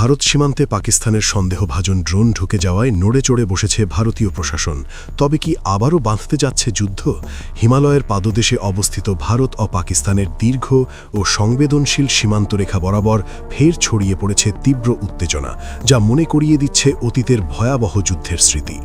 ভারত সীমান্তে পাকিস্তানের সন্দেহভাজন ড্রোন ঢুকে যাওয়ায় নড়ে চড়ে বসেছে ভারতীয় প্রশাসন। তবে কি আবারও বাঁধতে যাচ্ছে যুদ্ধ? হিমালয়ের পাদদেশে অবস্থিত ভারত ও পাকিস্তানের দীর্ঘ ও সংবেদনশীল সীমান্তরেখা বরাবর ফের ছড়িয়ে পড়েছে তীব্র উত্তেজনা, যা মনে করিয়ে দিচ্ছে অতীতের ভয়াবহ যুদ্ধের স্মৃতি।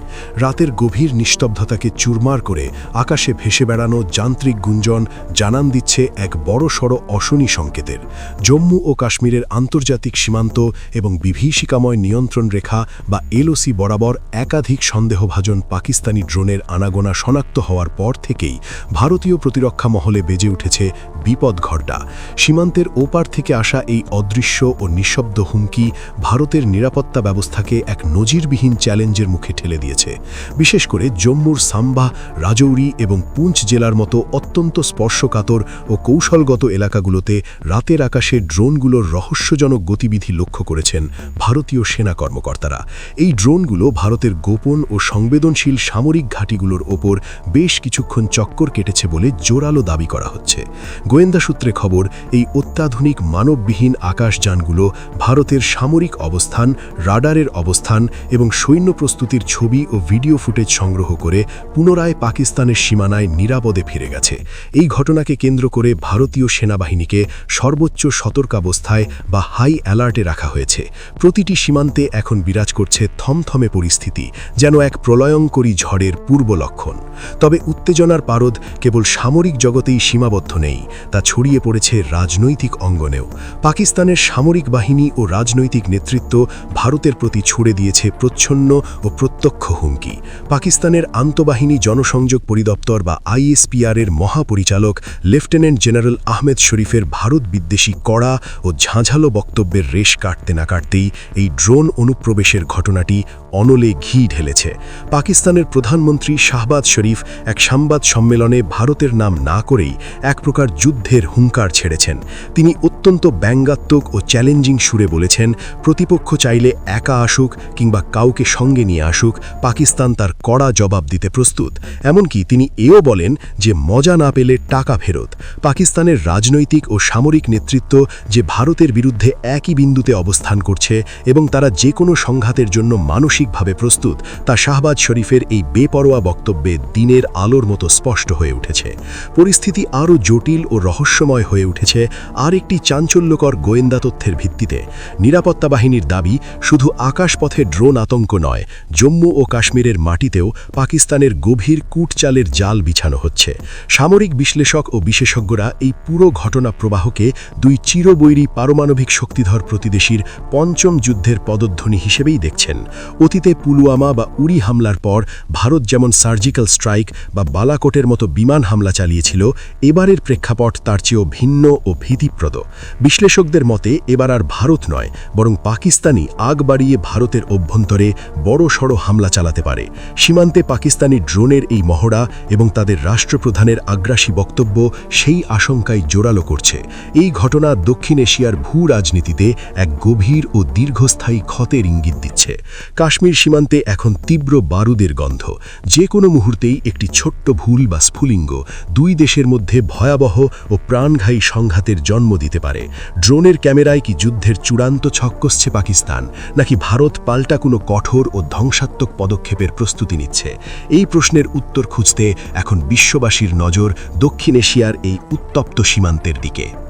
রাতের গভীর নিস্তব্ধতাকে চুরমার করে আকাশে ভেসে বেড়ানো যান্ত্রিক গুঞ্জন জানান দিচ্ছে এক বড়সড় অশনি সংকেতের। জম্মু ও কাশ্মীরের আন্তর্জাতিক সীমান্ত এবং বিভীষিকাময় নিয়ন্ত্রণ রেখা বা এলওসি বরাবর একাধিক সন্দেহভাজন পাকিস্তানি ড্রোনের আনাগোনা শনাক্ত হওয়ার পর থেকেই ভারতীয় প্রতিরক্ষা মহলে বেজে উঠেছে বিপদ ঘরটা। সীমান্তের ওপার থেকে আসা এই অদৃশ্য ও নিঃশব্দ হুমকি ভারতের নিরাপত্তা ব্যবস্থাকে এক নজিরবিহীন চ্যালেঞ্জের মুখে ঠেলে দিয়েছে। বিশেষ করে জম্মুর সাম্বা, রাজৌরি এবং পুঞ্চ জেলার মতো অত্যন্ত স্পর্শকাতর ও কৌশলগত এলাকাগুলোতে রাতের আকাশে ড্রোনগুলোর রহস্যজনক গতিবিধি লক্ষ্য করেছেন ভারতীয় সেনা কর্মকর্তারা। এই ড্রোনগুলো ভারতের গোপন ও সংবেদনশীল সামরিক ঘাঁটিগুলোর ওপর বেশ কিছুক্ষণ চক্কর কেটেছে বলে জোরালো দাবি করা হচ্ছে। গোয়েন্দা সূত্রে খবর, এই অত্যাধুনিক মানববিহীন আকাশযানগুলো ভারতের সামরিক অবস্থান, রাডারের অবস্থান এবং সৈন্য প্রস্তুতির ছবি ও ভিডিও ফুটেজ সংগ্রহ করে পুনরায় পাকিস্তানের সীমানায় নিরাপদে ফিরে গেছে। এই ঘটনাকে কেন্দ্র করে ভারতীয় সেনাবাহিনীকে সর্বোচ্চ সতর্কাবস্থায় বা হাই অ্যালার্টে রাখা হয়েছে। প্রতিটি সীমান্তে এখন বিরাজ করছে থমথমে পরিস্থিতি, যেন এক প্রলয়ঙ্করী ঝড়ের পূর্ব লক্ষণ। তবে উত্তেজনার পারদ কেবল সামরিক জগতেই সীমাবদ্ধ নেই, তা ছড়িয়ে পড়েছে রাজনৈতিক অঙ্গনেও। পাকিস্তানের সামরিক বাহিনী ও রাজনৈতিক নেতৃত্ব ভারতের প্রতি ছুড়ে দিয়েছে প্রচ্ছন্ন ও প্রত্যক্ষ হুমকি। পাকিস্তানের আন্তঃবাহিনী জনসংযোগ পরিদপ্তর বা আইএসপিআর এর মহাপরিচালক, লেফটেন্যান্ট জেনারেল আহমেদ শরীফের ভারত বিদ্বেষী কড়া ও ঝাঁঝালো বক্তব্যের রেশ কাটতে না কাটতেই এই ড্রোন অনুপ্রবেশের ঘটনাটি অনলে ঘি ঢেলেছে। পাকিস্তানের প্রধানমন্ত্রী শাহবাজ শরীফ এক সংবাদ সম্মেলনে ভারতের নাম না করেই এক প্রকার যুদ্ধের হুঙ্কার ছেড়েছেন। তিনি অত্যন্ত ব্যঙ্গাত্মক ও চ্যালেঞ্জিং সুরে বলেছেন, প্রতিপক্ষ চাইলে একা আসুক কিংবা কাউকে সঙ্গে নিয়ে আসুক, পাকিস্তান তার কড়া জবাব দিতে প্রস্তুত। এমনকি তিনি এও বলেন যে, মজা না পেলে টাকা ফেরত। পাকিস্তানের রাজনৈতিক ও সামরিক নেতৃত্ব যে ভারতের বিরুদ্ধে একই বিন্দুতে অবস্থান করছে এবং তারা যে কোনো সংঘাতের জন্য মানসিকভাবে প্রস্তুত, তা শাহবাজ শরীফের এই বেপরোয়া বক্তব্যে দিনের আলোর মতো স্পষ্ট হয়ে উঠেছে। পরিস্থিতি আরও জটিল ও রহস্যময় হয়ে উঠেছে আর একটি চাঞ্চল্যকর গোয়েন্দা তথ্যের ভিত্তিতে। নিরাপত্তা বাহিনীর দাবি, শুধু আকাশপথে ড্রোন আতঙ্ক নয়, জম্মু ও কাশ্মীরের মাটিতেও পাকিস্তানের গভীর কূটচালের জাল বিছানো হচ্ছে। সামরিক বিশ্লেষক ও বিশেষজ্ঞরা এই পুরো ঘটনা প্রবাহকে দুই চিরবৈরী পারমাণবিক শক্তিধর প্রতিদেশীর পঞ্চম যুদ্ধের পদধ্বনি হিসেবেই দেখছেন। অতীতে পুলওয়ামা বা উড়ি হামলার পর ভারত যেমন সার্জিক্যাল স্ট্রাইক বা বালাকোটের মতো বিমান হামলা চালিয়েছিল, এবারের প্রেক্ষাপট তার চেয়েও ভিন্ন ও ভীতিপ্রদ। বিশ্লেষকদের মতে, এবার আর ভারত নয়, বরং পাকিস্তানি আগ বাড়িয়ে ভারতের অভ্যন্তরে বড় সড় হামলা চালাতে পারে। সীমান্তে পাকিস্তানি ড্রোনের এই মহড়া এবং তাদের রাষ্ট্রপ্রধানের আগ্রাসী বক্তব্য সেই আশঙ্কায় জোরালো করছে। এই ঘটনা দক্ষিণ এশিয়ার ভূ রাজনীতিতে এক গভীর ও দীর্ঘস্থায়ী ক্ষতের ইঙ্গিত দিচ্ছে। কাশ্মীর সীমান্তে এখন তীব্র বারুদের গন্ধ। যে কোনো মুহূর্তেই একটি ছোট্ট ভুল বা স্ফুলিঙ্গ দুই দেশের মধ্যে ভয়াবহ ও প্রাণঘায়ী সংঘাতের জন্ম দিতে পারে। ড্রোনের ক্যামেরায় কি যুদ্ধের চূড়ান্ত ছক কষছে পাকিস্তান, নাকি ভারত পাল্টা কোনো কঠোর ও ধ্বংসাত্মক পদক্ষেপের প্রস্তুতি নিচ্ছে? এই প্রশ্নের উত্তর খুঁজতে এখন বিশ্ববাসীর নজর দক্ষিণ এশিয়ার এই উত্তপ্ত সীমান্তের দিকে।